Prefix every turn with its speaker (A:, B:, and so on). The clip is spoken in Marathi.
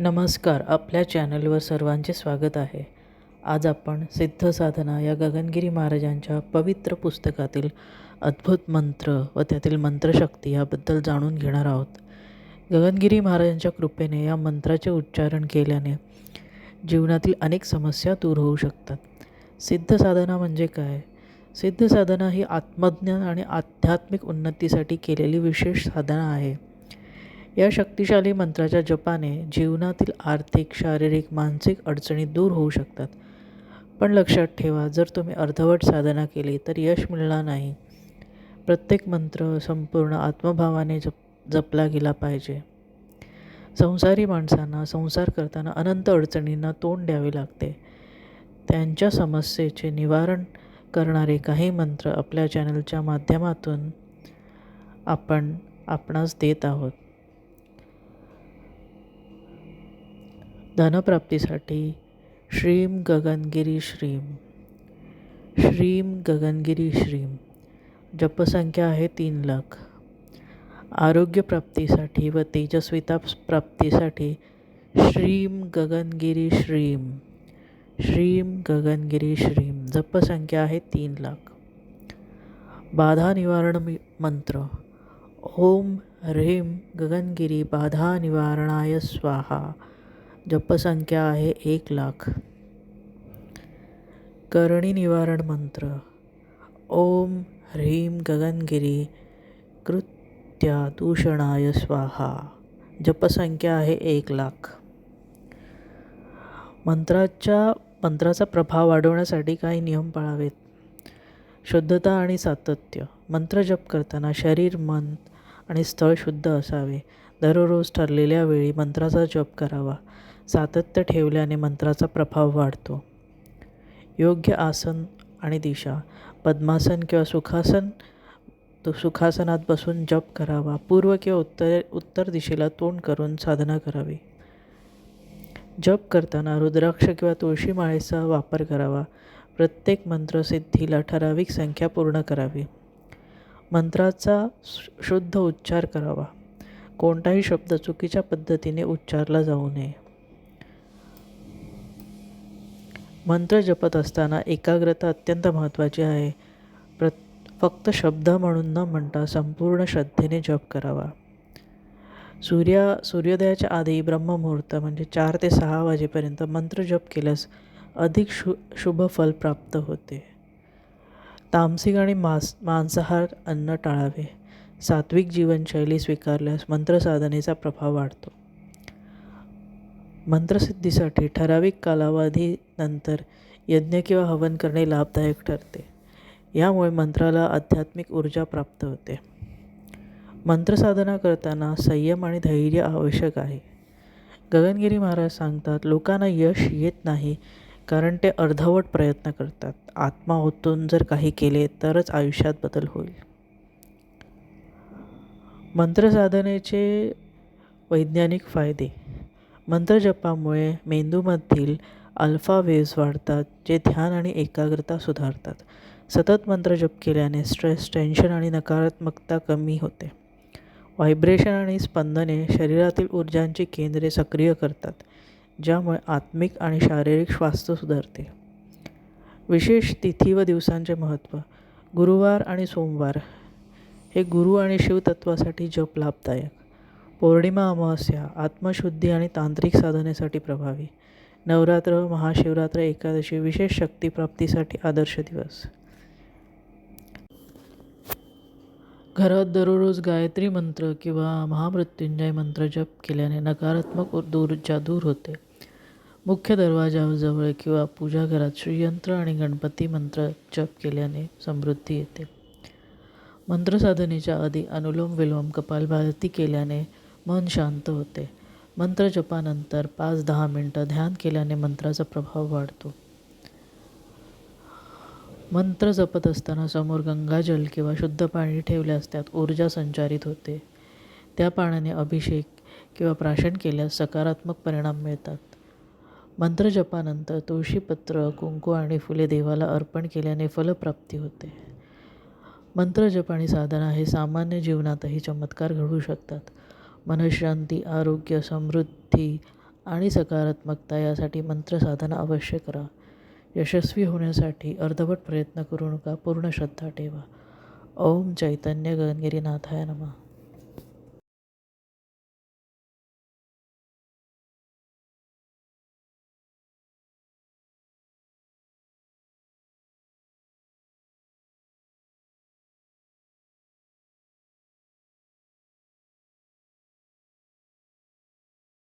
A: नमस्कार आपल्या चॅनलवर सर्वांचे स्वागत आहे. आज आपण सिद्ध साधना या गगनगिरी महाराजांच्या पवित्र पुस्तकातील अद्भुत मंत्र व त्यातील मंत्रशक्ती याबद्दल जाणून घेणार आहोत. गगनगिरी महाराजांच्या कृपेने या मंत्राचे उच्चारण केल्याने जीवनातील अनेक समस्या दूर होऊ शकतात. सिद्ध साधना म्हणजे काय? सिद्ध साधना ही आत्मज्ञान आणि आध्यात्मिक उन्नतीसाठी केलेली विशेष साधना आहे. या शक्तिशाली मंत्राच्या जपाने जीवनातील आर्थिक शारीरिक मानसिक अडचणी दूर होऊ शकतात. पण लक्षात ठेवा जर तुम्ही अर्धवट साधना केली तर यश मिळणार नाही. प्रत्येक मंत्र संपूर्ण आत्मभावाने जप जपला गेला पाहिजे. संसारी माणसांना संसार करताना अनंत अडचणींना तोंड द्यावे लागते. त्यांच्या समस्येचे निवारण करणारे काही मंत्र आपल्या चॅनलच्या माध्यमातून आपण आपणास देत आहोत. धनप्राप्तीसाठी श्रीम गगनगिरी श्रीम श्रीम गगनगिरी श्रीम जपसंख्या आहे तीन लाख. आरोग्यप्राप्तीसाठी व तेजस्विता प्राप्तीसाठी श्रीम गगनगिरी श्रीम श्रीम गगनगिरी श्रीम जपसंख्या आहे तीन लाख. बाधा निवारण मंत्र. ओम ह्रीम गगनगिरी बाधा निवारणाय स्वाहा. जपसंख्या आहे एक लाख. करणी निवारण मंत्र. ओम ह्रीम गगनगिरी कृत्या दूषणाय स्वाहा. जपसंख्या आहे एक लाख. मंत्राच्या मंत्राचा प्रभाव वाढवण्यासाठी काही नियम पाळावेत. शुद्धता आणि सातत्य. मंत्र जप करताना शरीर मन आणि स्थळ शुद्ध असावे. दररोज ठरलेल्या वेळी मंत्राचा जप करावा. सातत्य ठेवल्याने मंत्राचा प्रभाव वाढतो. योग्य आसन आणि दिशा पद्मासन किंवा सुखासन तो सुखासनात बसून जप करावा पूर्व किंवा उत्तर उत्तर दिशेला तोंड करून साधना करावी. जप करताना रुद्राक्ष किंवा तुळशी माळेचा वापर करावा. प्रत्येक मंत्रसिद्धीला ठराविक संख्या पूर्ण करावी. मंत्राचा शु- शुद्ध उच्चार करावा. कोणताही शब्द चुकीच्या पद्धतीने उच्चारला जाऊ नये. मंत्र जपत असताना एकाग्रता अत्यंत महत्त्वाची आहे. प्र फक्त शब्द म्हणून न म्हणता संपूर्ण श्रद्धेने जप करावा. सूर्या सूर्योदयाच्या आधी ब्रह्ममुहूर्त म्हणजे चार ते सहा वाजेपर्यंत मंत्र जप केल्यास अधिक शु शुभ फल प्राप्त होते. तामसिक आणि मांस मांसाहार अन्न टाळावे. सात्विक जीवनशैली स्वीकारल्यास मंत्रसाधनेचा प्रभाव वाढतो. मंत्रसिद्धीसाठी ठराविक कालावधीनंतर यज्ञ किंवा हवन करणे लाभदायक ठरते. यामुळे मंत्राला आध्यात्मिक ऊर्जा प्राप्त होते. मंत्रसाधना करताना संयम आणि धैर्य आवश्यक आहे. गगनगिरी महाराज सांगतात लोकांना यश येत नाही कारण ते अर्धवट प्रयत्न करतात. आत्मा ओतून जर काही केले तरच आयुष्यात बदल होईल. मंत्रसाधनेचे वैज्ञानिक फायदे. मंत्रजपामुळे मेंदूमधील अल्फा वेव्ज वाढतात जे ध्यान आणि एकाग्रता सुधारतात. सतत मंत्रजप केल्याने स्ट्रेस टेन्शन आणि नकारात्मकता कमी होते. व्हायब्रेशन आणि स्पंदने शरीरातील ऊर्जांची केंद्रे सक्रिय करतात ज्यामुळे आत्मिक आणि शारीरिक स्वास्थ्य सुधारते. विशेष तिथी व दिवसांचे महत्त्व. गुरुवार आणि सोमवार हे गुरु आणि शिवतत्वासाठी जप लाभदायक. पौर्णिमा अमावस्या आत्मशुद्धी आणि तांत्रिक साधनेसाठी प्रभावी. नवरात्र महाशिवरात्र एकादशी विशेष शक्तीप्राप्तीसाठी आदर्श दिवस. घरात दररोज गायत्री मंत्र किंवा महामृत्युंजय मंत्र जप केल्याने नकारात्मक ऊर्जा दूर होते. मुख्य दरवाजाजवळ किंवा पूजा घरात श्रीयंत्र आणि गणपती मंत्र जप केल्याने समृद्धी येते. मंत्रसाधनेच्या आधी अनुलोम विलोम कपालभाती केल्याने मन शांत होते. मंत्र जपानंतर पाच दहा मिनटं ध्यान केल्याने मंत्राचा प्रभाव वाढतो. मंत्र जपत असताना समोर गंगाजल किंवा शुद्ध पाणी ठेवल्यास त्यात ऊर्जा संचारित होते. त्या पाण्याने अभिषेक किंवा प्राशन केल्यास सकारात्मक परिणाम मिळतात. मंत्र जपानंतर तुळशीपत्र कुंकू आणि फुले देवाला अर्पण केल्याने फलप्राप्ती होते. मंत्र जपानी आणि साधना हे सामान्य जीवनातही चमत्कार घडू शकतात. मनःशांती आरोग्य समृद्धी आणि सकारात्मकता यासाठी मंत्रसाधना अवश्य करा. यशस्वी होण्यासाठी अर्धवट प्रयत्न करू नका पूर्ण श्रद्धा ठेवा. ओम चैतन्य गगनगिरीनाथाय नमः.